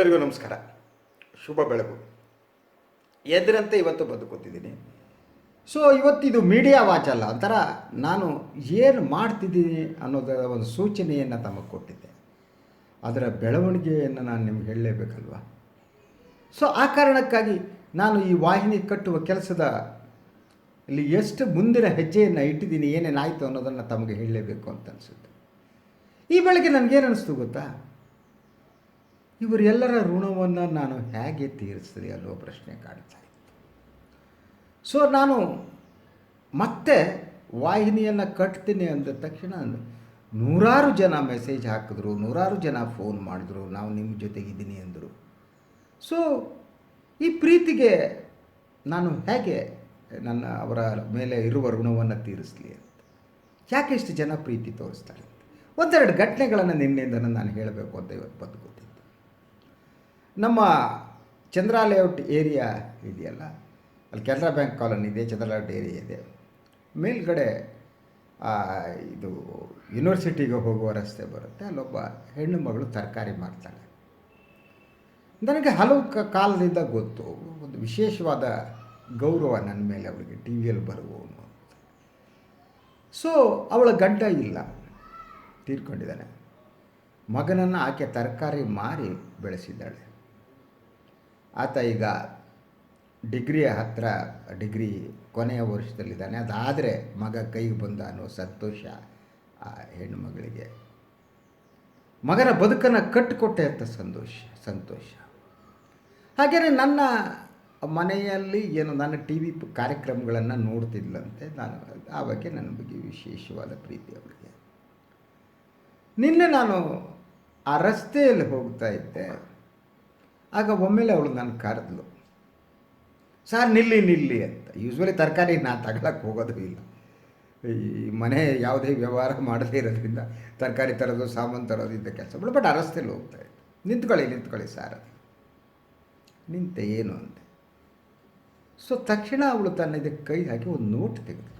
ಎಲ್ಲರಿಗೂ ನಮಸ್ಕಾರ. ಶುಭ ಬೆಳಗು. ಎದ್ರಂತೆ ಇವತ್ತು ಬದುಕುತ್ತಿದ್ದೀನಿ. ಸೊ ಇವತ್ತಿದು ಮೀಡಿಯಾ ವಾಚ್ ಅಲ್ಲ, ಒಂಥರ ನಾನು ಏನು ಮಾಡ್ತಿದ್ದೀನಿ ಅನ್ನೋದರ ಒಂದು ಸೂಚನೆಯನ್ನು ತಮಗೆ ಕೊಟ್ಟಿದ್ದೆ. ಅದರ ಬೆಳವಣಿಗೆಯನ್ನು ನಾನು ನಿಮ್ಗೆ ಹೇಳಲೇಬೇಕಲ್ವ? ಸೊ ಆ ಕಾರಣಕ್ಕಾಗಿ ನಾನು ಈ ವಾಹಿನಿ ಕಟ್ಟುವ ಕೆಲಸದ ಇಲ್ಲಿ ಎಷ್ಟು ಮುಂದಿನ ಹೆಜ್ಜೆಯನ್ನು ಇಟ್ಟಿದ್ದೀನಿ ಏನೇನಾಯಿತು ಅನ್ನೋದನ್ನು ತಮಗೆ ಹೇಳಲೇಬೇಕು ಅಂತ ಅನಿಸುತ್ತೆ. ಈ ಬೆಳಗ್ಗೆ ನನಗೇನು ಅನ್ನಿಸ್ತು ಗೊತ್ತಾ? ಇವರೆಲ್ಲರ ಋಣವನ್ನು ನಾನು ಹೇಗೆ ತೀರಿಸ್ತೀನಿ ಅನ್ನೋ ಪ್ರಶ್ನೆ ಕಾಣ್ತಾ ಇತ್ತು. ಸೊ ನಾನು ಮತ್ತೆ ವಾಹಿನಿಯನ್ನು ಕಟ್ತೀನಿ ಅಂದ ತಕ್ಷಣ ನೂರಾರು ಜನ ಮೆಸೇಜ್ ಹಾಕಿದ್ರು, ನೂರಾರು ಜನ ಫೋನ್ ಮಾಡಿದ್ರು, ನಾವು ನಿಮ್ಮ ಜೊತೆಗಿದ್ದೀನಿ ಅಂದರು. ಸೊ ಈ ಪ್ರೀತಿಗೆ ನಾನು ಹೇಗೆ ನನ್ನ ಅವರ ಮೇಲೆ ಇರುವ ಋಣವನ್ನು ತೀರಿಸಲಿ ಅಂತ. ಯಾಕೆ ಇಷ್ಟು ಜನ ಪ್ರೀತಿ ತೋರಿಸ್ತಾರೆ ಒಂದೆರಡು ಘಟನೆಗಳನ್ನು ನಿನ್ನೆಯಿಂದ ನಾನು ಹೇಳಬೇಕು ಅಂತ ಇವತ್ತು ಬದುಕುತ್ತಿದ್ದು ನಮ್ಮ ಚಂದ್ರ ಲೇಔಟ್ ಏರಿಯಾ ಇದೆಯಲ್ಲ? ಅಲ್ಲಿ ಕೆನರಾ ಬ್ಯಾಂಕ್ ಕಾಲೋನಿ ಇದೆ ಚಂದ್ರ ಲೇಔಟ್ ಏರಿಯಾ ಇದೆ. ಮೇಲ್ಗಡೆ ಇದು ಯೂನಿವರ್ಸಿಟಿಗೆ ಹೋಗುವ ರಸ್ತೆ ಬರುತ್ತೆ, ಅಲ್ಲೊಬ್ಬ ಹೆಣ್ಣು ಮಗಳು ತರಕಾರಿ ಮಾರ್ತಾಳೆ. ನನಗೆ ಹಲವು ಕ, ಕಾಲದಿಂದ ಗೊತ್ತು, ಒಂದು ವಿಶೇಷವಾದ ಗೌರವ ನನ್ನ ಮೇಲೆ ಅವಳಿಗೆ ಟಿ ವಿಯಲ್ಲಿ ಬರುವವನು ಅಂತ. ಸೊ ಅವಳ ಗಡ್ಡ ಇಲ್ಲ, ತೀರ್ಕೊಂಡಿದ್ದಾನೆ. ಮಗನನ್ನು ಆಕೆ ತರಕಾರಿ ಮಾರಿ ಬೆಳೆಸಿದ್ದಾಳೆ. ಆತ ಈಗ ಡಿಗ್ರಿಯ ಹತ್ತಿರ ಡಿಗ್ರಿ ಕೊನೆಯ ವರ್ಷದಲ್ಲಿದ್ದಾನೆ. ಅದಾದರೆ ಮಗ ಕೈಗೆ ಬಂದ ಅನ್ನೋ ಸಂತೋಷ ಆ ಹೆಣ್ಣು ಮಗಳಿಗೆ. ಮಗನ ಬದುಕನ್ನು ಕಟ್ಟಿಕೊಟ್ಟೆ ಅಂತ ಸಂತೋಷ ಸಂತೋಷ. ಹಾಗೆಯೇ ನನ್ನ ಮನೆಯಲ್ಲಿ ಏನು ನನ್ನ ಟಿ ವಿ ಕಾರ್ಯಕ್ರಮಗಳನ್ನು ನೋಡ್ತಿದ್ಲಂತೆ, ನಾನು ಆ ಬಗ್ಗೆ ನನ್ನ ಬಗ್ಗೆ ವಿಶೇಷವಾದ ಪ್ರೀತಿ ಅವಳಿಗೆ ನಿನ್ನೆ ನಾನು ಆ ರಸ್ತೆಯಲ್ಲಿ ಹೋಗ್ತಾ ಇದ್ದೆ. ಆಗ ಒಮ್ಮೆಲೆ ಅವಳು ನಾನು ಕರೆದ್ಲು, ಸರ್, ನಿಲ್ಲಿ ನಿಲ್ಲಿ ಅಂತ. ಯೂಶ್ವಲಿ ತರಕಾರಿ ನಾನು ತಗೊಳಕ್ಕೆ ಹೋಗೋದು ಇಲ್ಲ. ಈ ಮನೆ ಯಾವುದೇ ವ್ಯವಹಾರ ಮಾಡದೇ ಇರೋದ್ರಿಂದ ತರಕಾರಿ ತರೋದು, ಸಾಮಾನು ತರೋದು ಕೆಲಸ ಬಿಡು ಬಟ್ ಆ ರಸ್ತೆಯಲ್ಲಿ ಹೋಗ್ತಾ ಇತ್ತು ನಿಂತ್ಕೊಳ್ಳಿ ನಿಂತ್ಕೊಳ್ಳಿ ಸರ್ ನಿಂತ ಏನು ಅಂತ ಸೊ ತಕ್ಷಣ ಅವಳು ತನ್ನ ಇದಕ್ಕೆ ಕೈ ಹಾಕಿ ಒಂದು ನೋಟ್ ತೆಗೆದು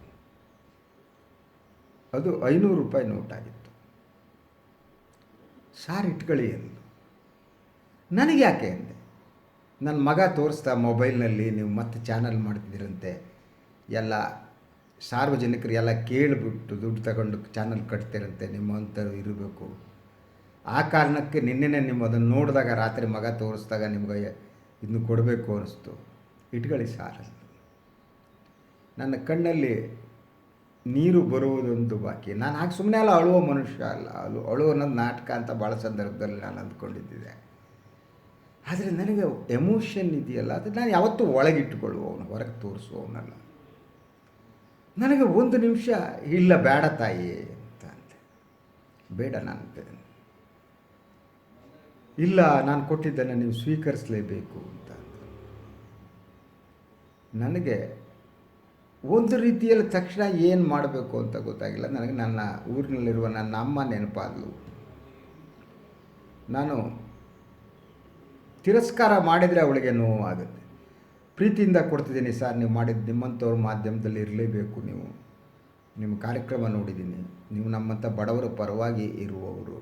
ಅದು ಐನೂರು ರೂಪಾಯಿ ನೋಟ್ ಆಗಿತ್ತು. ಸಾರ್, ಇಟ್ಕೊಳ್ಳಿ ನನಗೆ ಯಾಕೆ ಅಂದೆ? ನನ್ನ ಮಗ ತೋರಿಸ್ತಾ ಮೊಬೈಲ್ನಲ್ಲಿ ನೀವು ಮತ್ತೆ ಚಾನಲ್ ಮಾಡ್ತಿದ್ದೀರಂತೆ, ಎಲ್ಲ ಸಾರ್ವಜನಿಕರು ಎಲ್ಲ ಕೇಳಿಬಿಟ್ಟು ದುಡ್ಡು ತಗೊಂಡು ಚಾನಲ್ ಕಟ್ತಿರಂತೆ, ನಿಮ್ಮಂಥವ್ರು ಇರಬೇಕು. ಆ ಕಾರಣಕ್ಕೆ ನಿನ್ನೆನೇ ನಿಮ್ಮ ಅದನ್ನು ನೋಡಿದಾಗ ರಾತ್ರಿ ಮಗ ತೋರಿಸಿದಾಗ ನಿಮ್ಗೆ ಇದನ್ನು ಕೊಡಬೇಕು ಅನ್ನಿಸ್ತು. ಇಟ್ಕೊಳ್ಳಿ ಸಾರ ನನ್ನ ಕಣ್ಣಲ್ಲಿ ನೀರು ಬರುವುದೊಂದು ಬಾಕಿ. ನಾನು ಹಾಗೆ ಸುಮ್ಮನೆ ಅಲ್ಲ, ಅಳುವ ಮನುಷ್ಯ ಅಲ್ಲ. ಅಳು ಅಳು ಅನ್ನೋದು ನಾಟಕ ಅಂತ ಭಾಳ ಸಂದರ್ಭದಲ್ಲಿ ನಾನು ಅಂದ್ಕೊಂಡಿದ್ದೆ ಆದರೆ ನನಗೆ ಎಮೋಷನ್ ಇದೆಯಲ್ಲ, ಅದು ನಾನು ಯಾವತ್ತೂ ಒಳಗಿಟ್ಟುಕೊಳ್ಳುವವನು, ಹೊರಗೆ ತೋರಿಸುವವನಲ್ಲ ನನಗೆ ಒಂದು ನಿಮಿಷ, ಇಲ್ಲ ಬೇಡ ತಾಯಿ ಅಂತ ಬೇಡ ನಾನು. ಇಲ್ಲ, ನಾನು ಕೊಟ್ಟಿದ್ದನ್ನು ನೀವು ಸ್ವೀಕರಿಸಲೇಬೇಕು ಅಂತ. ನನಗೆ ಒಂದು ರೀತಿಯಲ್ಲಿ ತಕ್ಷಣ ಏನು ಮಾಡಬೇಕು ಅಂತ ಗೊತ್ತಾಗಿಲ್ಲ ನನಗೆ ನನ್ನ ಊರಿನಲ್ಲಿರುವ ನನ್ನ ಅಮ್ಮ ನೆನಪಾದಲು ನಾನು ತಿರಸ್ಕಾರ ಮಾಡಿದರೆ ಅವಳಿಗೆ ನೋವಾಗುತ್ತೆ. ಪ್ರೀತಿಯಿಂದ ಕೊಡ್ತಿದ್ದೀನಿ ಸರ್, ನೀವು ಮಾಡಿದ ನಿಮ್ಮಂಥವ್ರ ಮಾಧ್ಯಮದಲ್ಲಿ ಇರಲೇಬೇಕು ನೀವು. ನಿಮ್ಮ ಕಾರ್ಯಕ್ರಮ ನೋಡಿದ್ದೀನಿ. ನೀವು ನಮ್ಮಂಥ ಬಡವರ ಪರವಾಗಿ ಇರುವವರು.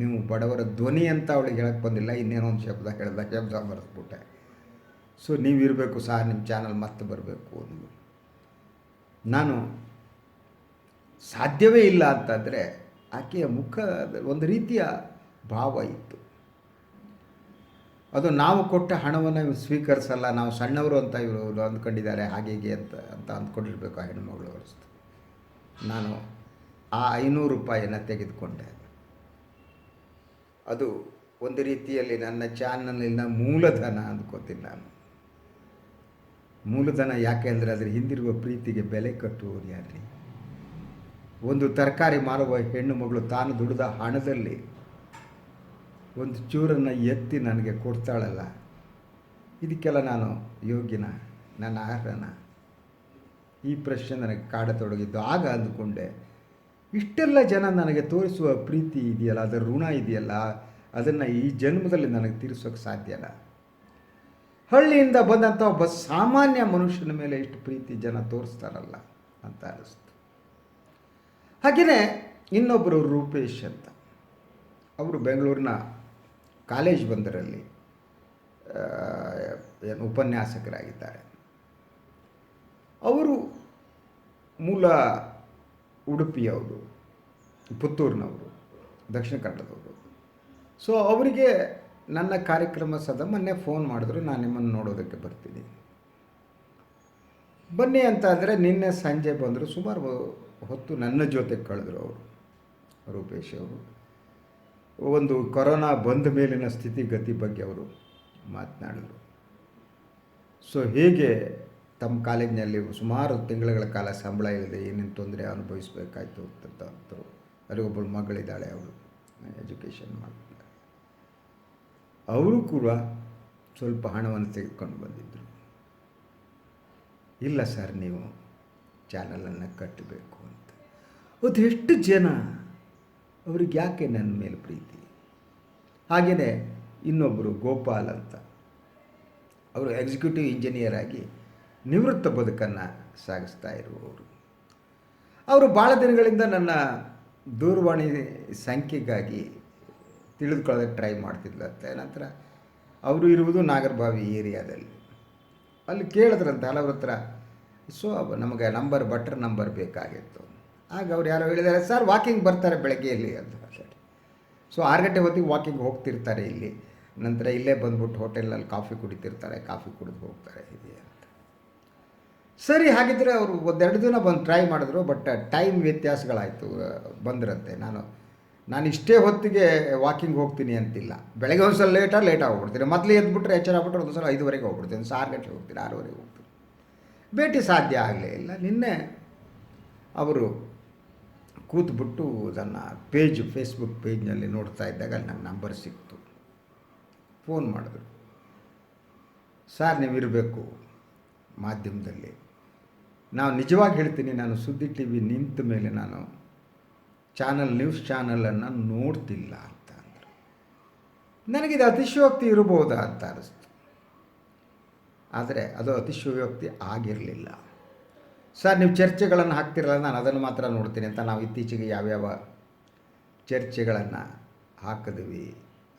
ನೀವು ಬಡವರ ಧ್ವನಿ ಅಂತ ಅವಳಿಗೆ ಹೇಳಕ್ಕೆ ಬಂದಿಲ್ಲ, ಇನ್ನೇನೋ ಒಂದು ಶಬ್ದ ಹೇಳ್ದ, ಶಬ್ದ ಬರೆಸ್ಬಿಟ್ಟೆ. ಸೊ ನೀವು ಇರಬೇಕು ಸರ್, ನಿಮ್ಮ ಚಾನಲ್ ಮತ್ತೆ ಬರಬೇಕು ಅಂದರು ನಾನು ಸಾಧ್ಯವೇ ಇಲ್ಲ ಅಂತಂದರೆ ಆಕೆಯ ಮುಖ ಒಂದು ರೀತಿಯ ಭಾವ ಇತ್ತು. ಅದು ನಾವು ಕೊಟ್ಟ ಹಣವನ್ನು ಸ್ವೀಕರಿಸಲ್ಲ, ನಾವು ಸಣ್ಣವರು ಅಂತ ಇವರು ಅಂದ್ಕೊಂಡಿದ್ದಾರೆ, ಹಾಗೆ ಹೀಗೆ ಅಂತ ಅಂತ ಅಂದ್ಕೊಂಡಿರ್ಬೇಕು ಆ ಹೆಣ್ಮಗಳು ಅನಿಸ್ತು ನಾನು ಆ ಐನೂರು ರೂಪಾಯಿಯನ್ನು ತೆಗೆದುಕೊಂಡೆ. ಅದು ಒಂದು ರೀತಿಯಲ್ಲಿ ನನ್ನ ಚಾನಲಿನ ಮೂಲಧನ ಅಂದ್ಕೋತೀನಿ ನಾನು. ಮೂಲಧನ ಯಾಕೆ ಅಂದರೆ ಅದರ ಹಿಂದಿರುವ ಪ್ರೀತಿಗೆ ಬೆಲೆ ಕಟ್ಟುವವರು ಯಾರ್ರಿ? ಒಂದು ತರಕಾರಿ ಮಾರುವ ಹೆಣ್ಣು ಮಗಳು ತಾನು ದುಡಿದ ಹಣದಲ್ಲಿ ಒಂದು ಚೂರನ್ನು ಎತ್ತಿ ನನಗೆ ಕೊಡ್ತಾಳಲ್ಲ, ಇದಕ್ಕೆಲ್ಲ ನಾನು ಯೋಗ್ಯನ, ನನ್ನ ಅರ್ಹನ? ಈ ಪ್ರಶ್ನೆ ನನಗೆ ಕಾಡತೊಡಗಿದ್ದು ಆಗ ಅಂದುಕೊಂಡೆ, ಇಷ್ಟೆಲ್ಲ ಜನ ನನಗೆ ತೋರಿಸುವ ಪ್ರೀತಿ ಇದೆಯಲ್ಲ, ಅದರ ಋಣ ಇದೆಯಲ್ಲ, ಅದನ್ನು ಈ ಜನ್ಮದಲ್ಲಿ ನನಗೆ ತೀರಿಸೋಕೆ ಸಾಧ್ಯಲ್ಲ ಹಳ್ಳಿಯಿಂದ ಬಂದಂಥ ಒಬ್ಬ ಸಾಮಾನ್ಯ ಮನುಷ್ಯನ ಮೇಲೆ ಇಷ್ಟು ಪ್ರೀತಿ ಜನ ತೋರಿಸ್ತಾರಲ್ಲ ಅಂತ ಅನ್ನಿಸ್ತು. ಹಾಗೆಯೇ ಇನ್ನೊಬ್ಬರು ರೂಪೇಶ್ ಅಂತ. ಅವರು ಬೆಂಗಳೂರಿನ ಕಾಲೇಜ್ ಬಂದರಲ್ಲಿ ಏನು ಉಪನ್ಯಾಸಕರಾಗಿದ್ದಾರೆ. ಅವರು ಮೂಲ ಉಡುಪಿಯವರು, ಪುತ್ತೂರಿನವರು, ದಕ್ಷಿಣ ಕನ್ನಡದವರು. ಸೊ ಅವರಿಗೆ ನನ್ನ ಕಾರ್ಯಕ್ರಮ ಸದ ಮೊನ್ನೆ ಫೋನ್ ಮಾಡಿದ್ರು, ನಾನು ನಿಮ್ಮನ್ನು ನೋಡೋದಕ್ಕೆ ಬರ್ತೀನಿ. ಬನ್ನಿ ಅಂತ ಅಂದರೆ ನಿನ್ನೆ ಸಂಜೆ ಬಂದರು, ಸುಮಾರು ಹೊತ್ತು ನನ್ನ ಜೊತೆ ಕಳೆದ್ರು ಅವರು, ರೂಪೇಶ್ ಅವರು. ಒಂದು ಕೊರೋನಾ ಬಂದ ಮೇಲಿನ ಸ್ಥಿತಿಗತಿ ಬಗ್ಗೆ ಅವರು ಮಾತನಾಡಿದರು ಸೊ ಹೇಗೆ ತಮ್ಮ ಕಾಲೇಜಿನಲ್ಲಿ ಸುಮಾರು ತಿಂಗಳುಗಳ ಕಾಲ ಸಂಬಳ ಇಲ್ಲದೆ ಏನೇನು ತೊಂದರೆ ಅನುಭವಿಸಬೇಕಾಯ್ತು ಅಂತ ಅಂತರು ಒಬ್ಬಳು ಮಗಳಿದ್ದಾಳೆ, ಅವಳು ಎಜುಕೇಷನ್ ಮಾಡ್ತಿದ್ದಾಳೆ. ಅವರು ಕೂಡ ಸ್ವಲ್ಪ ಹಣವನ್ನು ತೆಗೆದುಕೊಂಡು ಬಂದಿದ್ದರು ಇಲ್ಲ ಸರ್, ನೀವು ಚಾನಲನ್ನು ಕಟ್ಟಬೇಕು ಅಂತ. ಅದು ಎಷ್ಟು ಜನ ಅವ್ರಿಗೆ ಯಾಕೆ ನನ್ನ ಮೇಲೆ ಪ್ರೀತಿ? ಹಾಗೆಯೇ ಇನ್ನೊಬ್ಬರು ಗೋಪಾಲ್ ಅಂತ. ಅವರು ಎಕ್ಸಿಕ್ಯೂಟಿವ್ ಇಂಜಿನಿಯರ್ ಆಗಿ ನಿವೃತ್ತ ಬದುಕನ್ನು ಸಾಗಿಸ್ತಾ ಇರುವವರು. ಅವರು ಭಾಳ ದಿನಗಳಿಂದ ನನ್ನ ದೂರವಾಣಿ ಸಂಖ್ಯೆಗಾಗಿ ತಿಳಿದುಕೊಳ್ಳೋದಕ್ಕೆ ಟ್ರೈ ಮಾಡ್ತಿದ್ಲಂತೆ ನಂತರ ಅವರು ಇರುವುದು ನಾಗರಬಾವಿ ಏರಿಯಾದಲ್ಲಿ. ಅಲ್ಲಿ ಕೇಳಿದ್ರಂತೆ ಹಲವ್ರ ಹತ್ರ, ಸೊ, ನಮಗೆ ನಂಬರ್ ಬಟ್ರ್ ನಂಬರ್ ಬೇಕಾಗಿತ್ತು. ಆಗ ಅವ್ರು ಯಾರೋ ಹೇಳಿದ್ದಾರೆ ಸರ್ ವಾಕಿಂಗ್ ಬರ್ತಾರೆ ಬೆಳಗ್ಗೆಯಲ್ಲಿ, ಅಂತ ಹೇಳಿ ಸೊ ಆರು ಗಂಟೆ ಹೊತ್ತಿಗೆ ವಾಕಿಂಗ್ ಹೋಗ್ತಿರ್ತಾರೆ ಇಲ್ಲಿ. ನಂತರ ಇಲ್ಲೇ ಬಂದ್ಬಿಟ್ಟು ಹೋಟೆಲಲ್ಲಿ ಕಾಫಿ ಕುಡಿತಿರ್ತಾರೆ, ಕಾಫಿ ಕುಡಿದು ಹೋಗ್ತಾರೆ ಇದೆ ಅಂತ. ಸರಿ ಹಾಗಿದ್ದರೆ ಅವರು ಒಂದೆರಡು ದಿನ ಬಂದು ಟ್ರೈ ಮಾಡಿದ್ರು ಬಟ್ ಟೈಮ್ ವ್ಯತ್ಯಾಸಗಳಾಯಿತು, ಬಂದಿರಂತೆ. ನಾನು ನಾನು ಇಷ್ಟೇ ಹೊತ್ತಿಗೆ ವಾಕಿಂಗ್ ಹೋಗ್ತೀನಿ ಅಂತಿಲ್ಲ. ಬೆಳಗ್ಗೆ ಒಂದು ಸಲ ಲೇಟಾಗಿ ಲೇಟಾಗಿ ಹೋಗ್ಬಿಡ್ತೀನಿ ಮೊದಲು ಎದ್ಬಿಟ್ರೆ ಎಚ್ಚರ ಆಗ್ಬಿಟ್ರೆ ಒಂದು ಸಲ ಐದುವರೆಗೆ ಹೋಗ್ಬಿಡ್ತೀನಿ. ಒಂದು ಆರು ಗಂಟೆಗೆ ಹೋಗ್ತೀನಿ, ಆರೂವರೆಗೆ ಹೋಗ್ತೀನಿ. ಭೇಟಿ ಸಾಧ್ಯ ಆಗಲೇ ಇಲ್ಲ. ನಿನ್ನೆ ಅವರು ಕೂತ್ಬಿಟ್ಟು ಅದನ್ನು ಪೇಜ್ ಫೇಸ್ಬುಕ್ ಪೇಜ್ನಲ್ಲಿ ನೋಡ್ತಾ ಇದ್ದಾಗ ಅಲ್ಲಿ ನನ್ನ ನಂಬರ್ ಸಿಕ್ತು. ಫೋನ್ ಮಾಡಿದ್ರು. ಸರ್ ನೀವು ಇರಬೇಕು ಮಾಧ್ಯಮದಲ್ಲಿ. ನಾವು ನಿಜವಾಗಿ ಹೇಳ್ತೀನಿ, ನಾನು ಸುದ್ದಿ ಟಿ ವಿ ನಿಂತ ಮೇಲೆ ನಾನು ಚಾನಲ್, ನ್ಯೂಸ್ ಚಾನಲನ್ನು ನೋಡ್ತಿಲ್ಲ ಅಂತ ಅಂದರು. ನನಗಿದು ಅತಿಶಯೋಕ್ತಿ ಇರಬಹುದಾ? ಅಂತ ಅನ್ನಿಸ್ತು. ಆದರೆ ಅದು ಅತಿಶಯೋಕ್ತಿ ಆಗಿರಲಿಲ್ಲ. ಸರ್, ನೀವು ಚರ್ಚೆಗಳನ್ನು ಹಾಕ್ತಿರಲ್ಲ, ನಾನು ಅದನ್ನು ಮಾತ್ರ ನೋಡ್ತೀನಿ ಅಂತ ನಾವು ಇತ್ತೀಚೆಗೆ ಯಾವ್ಯಾವ ಚರ್ಚೆಗಳನ್ನು ಹಾಕಿದ್ವಿ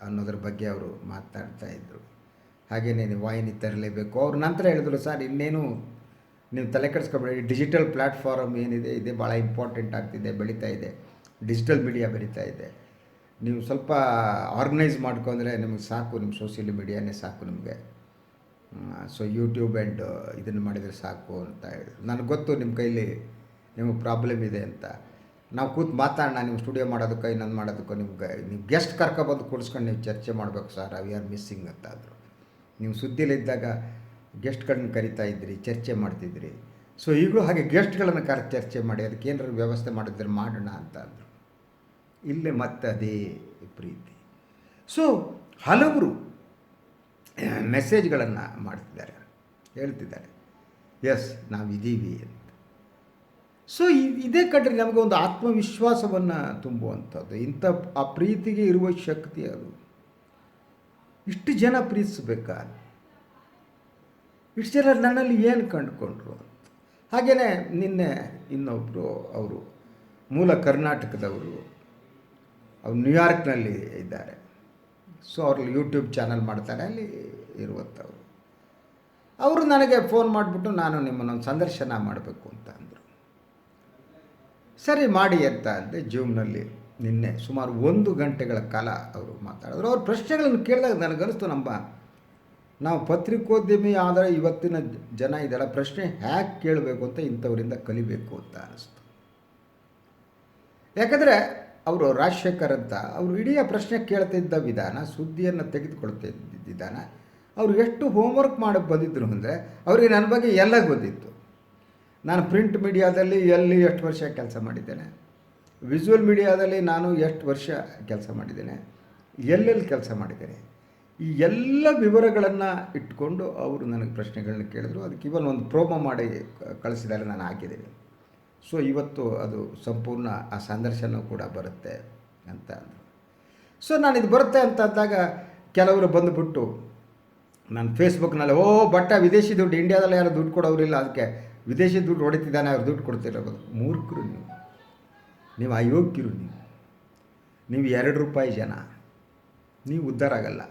ಅನ್ನೋದ್ರ ಬಗ್ಗೆ ಅವರು ಮಾತಾಡ್ತಾ ಇದ್ದರು ಹಾಗೆಯೇ ವಾಹಿನಿ ತರಲೇಬೇಕು. ಅವ್ರ ನಂತರ ಹೇಳಿದ್ರು, ಸರ್, ಇನ್ನೇನು ನೀವು ತಲೆ ಕೆಡಿಸ್ಕೊಬೇಡಿ. ಡಿಜಿಟಲ್ ಪ್ಲ್ಯಾಟ್ಫಾರ್ಮ್ ಏನಿದೆ, ಇದೆ ಭಾಳ ಇಂಪಾರ್ಟೆಂಟ್ ಆಗ್ತಿದೆ, ಬೆಳೀತಾ ಇದೆ. ಡಿಜಿಟಲ್ ಮೀಡಿಯಾ ಬೆಳೀತಾ ಇದೆ. ನೀವು ಸ್ವಲ್ಪ ಆರ್ಗನೈಸ್ ಮಾಡ್ಕೊಂಡ್ರೆ ನಿಮಗೆ ಸಾಕು, ನಿಮ್ಮ ಸೋಷಿಯಲ್ ಮೀಡಿಯಾನೇ ಸಾಕು ನಿಮಗೆ. ಸೊ ಯೂಟ್ಯೂಬ್ ಆ್ಯಂಡ್ ಇದನ್ನು ಮಾಡಿದರೆ ಸಾಕು ಅಂತ ಹೇಳಿ. ನನಗೆ ಗೊತ್ತು ನಿಮ್ಮ ಕೈಲಿ ನಿಮಗೆ ಪ್ರಾಬ್ಲಮ್ ಇದೆ ಅಂತ. ನಾವು ಕೂತು ಮಾತಾಡೋಣ ನಿಮ್ಮ ಸ್ಟುಡಿಯೋ ಮಾಡೋದಕ್ಕೋ ಇನ್ನೊಂದು ಮಾಡೋದಕ್ಕೋ ನಿಮ್ಗೆ ನೀವು ಗೆಸ್ಟ್ ಕರ್ಕೊಬಂದು ಕೂಡಿಸ್ಕೊಂಡು ನೀವು ಚರ್ಚೆ ಮಾಡಬೇಕು ಸರ್ ವಿ ಆರ್ ಮಿಸ್ಸಿಂಗ್ ಅಂತ ಆದರು ನೀವು ಸುದ್ದಿಲಿದ್ದಾಗ ಗೆಸ್ಟ್ಗಳನ್ನ ಕರಿತಾ ಇದ್ರಿ, ಚರ್ಚೆ ಮಾಡ್ತಿದ್ರಿ. ಸೊ ಈಗಲೂ ಹಾಗೆ ಗೆಸ್ಟ್ಗಳನ್ನು ಕರೆ, ಚರ್ಚೆ ಮಾಡಿ, ಅದಕ್ಕೆ ಏನಾರು ವ್ಯವಸ್ಥೆ ಮಾಡಿದ್ರೆ ಮಾಡೋಣ ಅಂತ ಅಂದರು ಇಲ್ಲೇ ಮತ್ತೆ ಅದೇ ಪ್ರೀತಿ. ಸೊ ಹಲವರು ಮೆಸೇಜ್ಗಳನ್ನು ಮಾಡ್ತಿದ್ದಾರೆ, ಹೇಳ್ತಿದ್ದಾರೆ. ಎಸ್ ನಾವಿದ್ದೀವಿ ಅಂತ. ಸೊ ಇದೇ ಕಡ್ರಿ ನಮಗೆ ಒಂದು ಆತ್ಮವಿಶ್ವಾಸವನ್ನು ತುಂಬುವಂಥದ್ದು. ಇಂಥ ಆ ಪ್ರೀತಿಗೆ ಇರುವ ಶಕ್ತಿ ಅದು. ಇಷ್ಟು ಜನ ಪ್ರೀತಿಸ್ಬೇಕಾ? ಇಷ್ಟು ಜನ ನನ್ನಲ್ಲಿ ಏನು ಕಂಡುಕೊಂಡ್ರು ಹಾಗೆಯೇ ನಿನ್ನೆ ಇನ್ನೊಬ್ಬರು ಅವರು, ಮೂಲ ಕರ್ನಾಟಕದವರು, ಅವರು ನ್ಯೂಯಾರ್ಕ್ನಲ್ಲಿ ಇದ್ದಾರೆ. ಸೊ ಅವ್ರಲ್ಲಿ ಯೂಟ್ಯೂಬ್ ಚಾನಲ್ ಮಾಡ್ತಾರೆ, ಅಲ್ಲಿ ಇರುವಂಥವ್ರು. ಅವರು ನನಗೆ ಫೋನ್ ಮಾಡಿಬಿಟ್ಟು ನಾನು ನಿಮ್ಮನ್ನೊಂದು ಸಂದರ್ಶನ ಮಾಡಬೇಕು ಅಂತ ಅಂದರು. ಸರಿ, ಮಾಡಿ ಅಂತ ಅಂದರೆ ಜೂಮ್ನಲ್ಲಿ ನಿನ್ನೆ ಸುಮಾರು ಒಂದು ಗಂಟೆಗಳ ಕಾಲ ಅವರು ಮಾತಾಡಿದ್ರು. ಅವ್ರ ಪ್ರಶ್ನೆಗಳನ್ನು ಕೇಳಿದಾಗ ನನಗನ್ನಿಸ್ತು ನಮ್ಮ ನಾವು ಪತ್ರಿಕೋದ್ಯಮಿ ಆದರೆ ಇವತ್ತಿನ ಜನ ಇದೆಲ್ಲ ಪ್ರಶ್ನೆ ಹ್ಯಾಕ್ ಕೇಳಬೇಕು ಅಂತ ಇಂಥವರಿಂದ ಕಲಿಬೇಕು ಅಂತ ಅನ್ನಿಸ್ತು ಯಾಕಂದರೆ ಅವರು ರಾಜಶೇಖರ್ ಅಂತ, ಅವರು ಇಡೀ ಪ್ರಶ್ನೆ ಕೇಳ್ತಿದ್ದ ವಿಧಾನ, ಸುದ್ದಿಯನ್ನು ತೆಗೆದುಕೊಳ್ತಿದ್ದ ವಿಧಾನ ಅವರು ಎಷ್ಟು ಹೋಮ್ವರ್ಕ್ ಮಾಡಕ್ಕೆ ಬಂದಿದ್ರು ಅಂದರೆ, ಅವರಿಗೆ ನನ್ನ ಬಗ್ಗೆ ಎಲ್ಲ ಗೊತ್ತಿತ್ತು. ನಾನು ಪ್ರಿಂಟ್ ಮೀಡಿಯಾದಲ್ಲಿ ಎಲ್ಲಿ ಎಷ್ಟು ವರ್ಷ ಕೆಲಸ ಮಾಡಿದ್ದೇನೆ. ವಿಜುವಲ್ ಮೀಡಿಯಾದಲ್ಲಿ ನಾನು ಎಷ್ಟು ವರ್ಷ ಕೆಲಸ ಮಾಡಿದ್ದೇನೆ. ಎಲ್ಲೆಲ್ಲಿ ಕೆಲಸ ಮಾಡಿದ್ದೇನೆ. ಈ ಎಲ್ಲ ವಿವರಗಳನ್ನು ಇಟ್ಕೊಂಡು ಅವರು ನನಗೆ ಪ್ರಶ್ನೆಗಳನ್ನ ಕೇಳಿದ್ರು. ಅದಕ್ಕೆ ಇವನ್ ಒಂದು ಪ್ರೋಮೋ ಮಾಡಿ ಕಳಿಸಿದ್ದಾರೆ, ನಾನು ಹಾಕಿದ್ದೀನಿ. ಸೊ ಇವತ್ತು ಅದು ಸಂಪೂರ್ಣ ಆ ಸಂದರ್ಶನ ಕೂಡ ಬರುತ್ತೆ ಅಂತ ಅಂದರು. ಸೊ ನಾನು ಇದು ಬರುತ್ತೆ ಅಂತ ಅಂದಾಗ ಕೆಲವರು ಬಂದುಬಿಟ್ಟು ನಾನು ಫೇಸ್ಬುಕ್ನಲ್ಲಿ, ಓ, ಬಟ್ಟ ವಿದೇಶಿ ದುಡ್ಡು, ಇಂಡಿಯಾದಲ್ಲಿ ಯಾರು ದುಡ್ಡು ಕೊಡೋರಿಲ್ಲ ಅದಕ್ಕೆ ವಿದೇಶಿ ದುಡ್ಡು ಹೊಡಿತಿದ್ದಾನೆ, ಅವ್ರು ದುಡ್ಡು ಕೊಡ್ತಿರೋದು. ಮೂರ್ಖರು ನೀವು. ನೀವು ಅಯೋಗ್ಯರು ನೀವು. ನೀವು ಎರಡು ರೂಪಾಯಿ ಜನ. ನೀವು ಉದ್ಧಾರ ಆಗಲ್ಲ.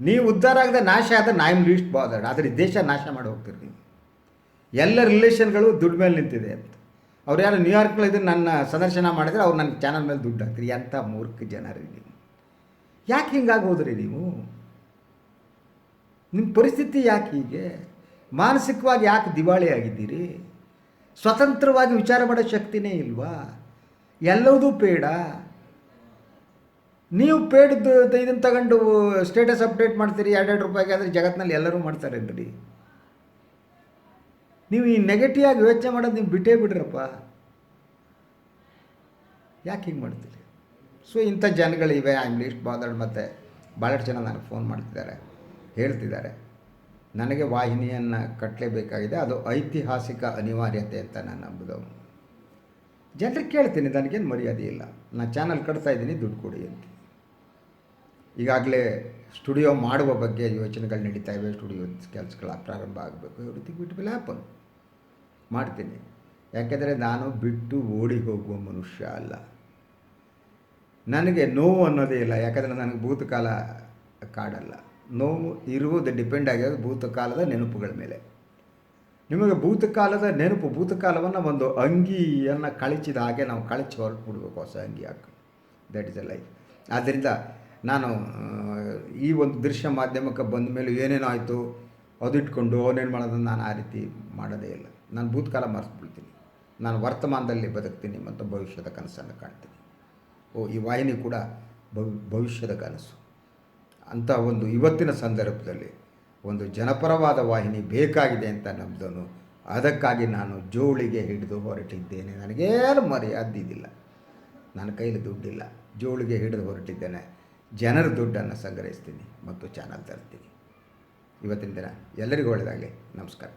ನೀವು ಉದ್ಧಾರ ಆಗದೆ ನಾಶ ಆದರೆ ನಾ ಇಮ್ ಲೀಸ್ಟ್ ಬಾದರ್ಡ್ ಆದರೆ ದೇಶ ನಾಶ ಮಾಡಿ ಹೋಗ್ತೀರಿ ನೀವು. ಎಲ್ಲ ರಿಲೇಷನ್ಗಳು ದುಡ್ಡು ಮೇಲೆ ನಿಂತಿದೆ ಅಂತ. ಅವ್ರು ಯಾರು ನ್ಯೂಯಾರ್ಕ್ಗಳಿದ್ರೆ ನನ್ನ ಸಂದರ್ಶನ ಮಾಡಿದ್ರೆ ಅವ್ರು ನನ್ನ ಚಾನಲ್ ಮೇಲೆ ದುಡ್ಡು ಹಾಕ್ತೀರಿ ಎಂಥ ಮೂರ್ಖ ಜನರು ನೀವು ಯಾಕೆ ಹಿಂಗಾಗಿ ಹೋದ್ರಿ ನೀವು? ನಿಮ್ಮ ಪರಿಸ್ಥಿತಿ ಯಾಕೆ ಹೀಗೆ? ಮಾನಸಿಕವಾಗಿ ಯಾಕೆ ದಿವಾಳಿ ಆಗಿದ್ದೀರಿ? ಸ್ವತಂತ್ರವಾಗಿ ವಿಚಾರ ಮಾಡೋ ಶಕ್ತಿನೇ ಇಲ್ವಾ? ಎಲ್ಲದೂ ಪೇಡ. ನೀವು ಪೇಡ್ದು ಇದನ್ನು ತಗೊಂಡು ಸ್ಟೇಟಸ್ ಅಪ್ಡೇಟ್ ಮಾಡ್ತೀರಿ, ಎರಡೆರಡು ರೂಪಾಯಿಗೆ ಆದರೆ ಜಗತ್ತಿನಲ್ಲಿ ಎಲ್ಲರೂ ಮಾಡ್ತಾರೇನ್ರಿ ನೀವು ಈ ನೆಗೆಟಿವ್ ಆಗಿ ಯೋಚನೆ ಮಾಡೋದು ನೀವು ಬಿಟ್ಟೇ ಬಿಡ್ರಪ್ಪ. ಯಾಕೆ ಹಿಂಗೆ ಮಾಡ್ತೀರಿ? ಸೊ ಇಂಥ ಜನಗಳಿವೆ ಐ ಆಮ್ ಲೀಸ್ಟ್ ಬಾದರ್ಡ್ ಮತ್ತು ಭಾಳಷ್ಟು ಜನ ನನಗೆ ಫೋನ್ ಮಾಡ್ತಿದ್ದಾರೆ, ಹೇಳ್ತಿದ್ದಾರೆ. ನನಗೆ ವಾಹಿನಿಯನ್ನು ಕಟ್ಟಲೇಬೇಕಾಗಿದೆ ಅದು ಐತಿಹಾಸಿಕ ಅನಿವಾರ್ಯತೆ ಅಂತ ನಾನು ನಂಬುದು. ಜನರಿಗೆ ಕೇಳ್ತೀನಿ, ನನಗೇನು ಮರ್ಯಾದೆ ಇಲ್ಲ. ನಾನು ಚಾನಲ್ ಕಟ್ತಾ ಇದ್ದೀನಿ, ದುಡ್ಡು ಕೊಡಿ ಅಂತ. ಈಗಾಗಲೇ ಸ್ಟುಡಿಯೋ ಮಾಡುವ ಬಗ್ಗೆ ಯೋಚನೆಗಳು ನಡೀತಾ ಇವೆ. ಸ್ಟುಡಿಯೋ ಕೆಲಸಗಳ ಪ್ರಾರಂಭ ಆಗಬೇಕು. ಎವ್ರಿಥಿಂಗ್ ಬಿಟ್ ವಿಲ್ ಹ್ಯಾಪನ್ ಮಾಡ್ತೀನಿ. ಯಾಕೆಂದರೆ ನಾನು ಬಿಟ್ಟು ಓಡಿ ಹೋಗುವ ಮನುಷ್ಯ ಅಲ್ಲ. ನನಗೆ ನೋವು ಅನ್ನೋದೇ ಇಲ್ಲ. ಯಾಕಂದರೆ ನನಗೆ ಭೂತಕಾಲ ಕಾಡಲ್ಲ. ನೋವು ಇರುವುದು ಡಿಪೆಂಡ್ ಆಗಿರೋದು ಭೂತಕಾಲದ ನೆನಪುಗಳ ಮೇಲೆ. ನಿಮಗೆ ಭೂತಕಾಲದ ನೆನಪು, ಭೂತಕಾಲವನ್ನು ಒಂದು ಅಂಗಿಯನ್ನು ಕಳಚಿದ ಹಾಗೆ ನಾವು ಕಳಚಿ ಹೊರಟುಬಿಡ್ಬೇಕು. ಹೊಸ ಅಂಗಿ ಹಾಕಿ. ದಟ್ ಇಸ್ ಅ ಲೈಫ್ ಆದ್ದರಿಂದ ನಾನು ಈ ಒಂದು ದೃಶ್ಯ ಮಾಧ್ಯಮಕ್ಕೆ ಬಂದ ಮೇಲೆ ಏನೇನೋ ಆಯಿತು, ಅದಿಟ್ಕೊಂಡು ಅವನೇನು ಮಾಡೋದು ನಾನು ಆ ರೀತಿ ಮಾಡೋದೇ ಇಲ್ಲ. ನಾನು ಭೂತಕಾಲ ಮರೆಸ್ಬಿಡ್ತೀನಿ. ನಾನು ವರ್ತಮಾನದಲ್ಲಿ ಬದುಕ್ತೀನಿ ಮತ್ತು ಭವಿಷ್ಯದ ಕನಸನ್ನು ಕಾಣ್ತೀನಿ. ಓ, ಈ ವಾಹಿನಿ ಕೂಡ ಭವಿ, ಭವಿಷ್ಯದ ಕನಸು. ಅಂಥ ಒಂದು ಇವತ್ತಿನ ಸಂದರ್ಭದಲ್ಲಿ ಒಂದು ಜನಪರವಾದ ವಾಹಿನಿ ಬೇಕಾಗಿದೆ ಅಂತ ನಂಬಿದನು ಅದಕ್ಕಾಗಿ ನಾನು ಜೋಳಿಗೆ ಹಿಡಿದು ಹೊರಟಿದ್ದೇನೆ. ನನಗೇನು ಮರ್ಯಾದಿದ್ದಿಲ್ಲ ನನ್ನ ಕೈಲಿ ದುಡ್ಡಿಲ್ಲ. ಜೋಳಿಗೆ ಹಿಡಿದು ಹೊರಟಿದ್ದೇನೆ. ಜನರ ದುಡ್ಡನ್ನು ಸಂಗ್ರಹಿಸ್ತೀನಿ ಮತ್ತು ಚಾನಲ್ ತರ್ತೀನಿ. ಇವತ್ತಿನ ದಿನ ಎಲ್ಲರಿಗೂ ಒಳ್ಳೆಯದಾಗಲಿ. ನಮಸ್ಕಾರ.